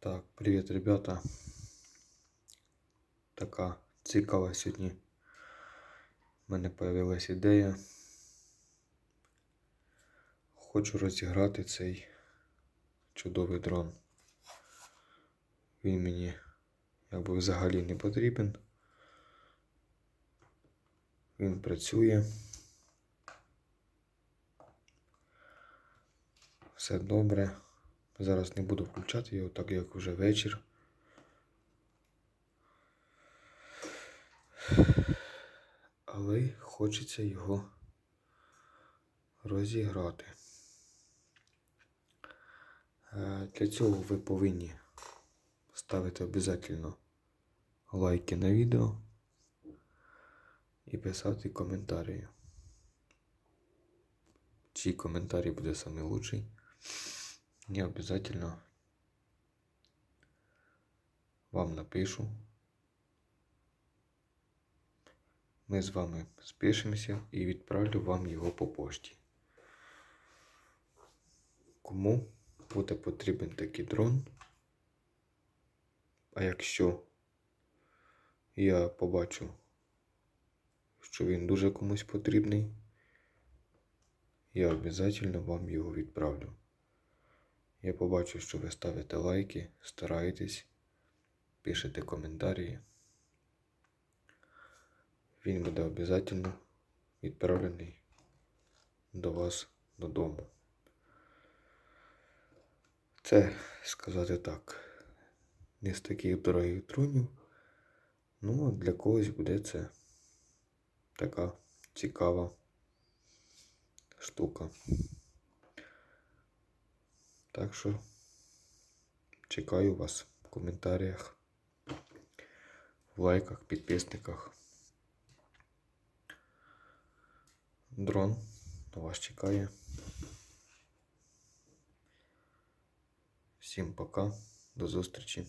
Так, привіт, ребята. Така цікава сьогодні. У мене появилась ідея. Хочу розіграти цей чудовий дрон. Він мені якби взагалі не потрібен. Він працює. Все добре. Зараз не буду включати його, так як вже вечір. Але хочеться його розіграти. Е, Для цього ви повинні ставити обов'язково лайки на відео і писати коментарі. Чий коментарі буде лучший. Я обязательно вам напишу. Ми з вами спишемося і відправлю вам його по пошті. Кому буде потрібен такий дрон? А якщо я побачу, що він дуже комусь потрібний, я обов'язково вам його відправлю. Я побачу, що ви ставите лайки, стараєтесь, пишете коментарі. Він буде обов'язково відправлений до вас додому. Це сказати так. Не з таких дорогих дронів. Ну, а для когось буде це така цікава штука. Так що чекаю вас в коментарях, в лайках, підписниках. Дрон на вас чекає. Всім пока, до зустрічі.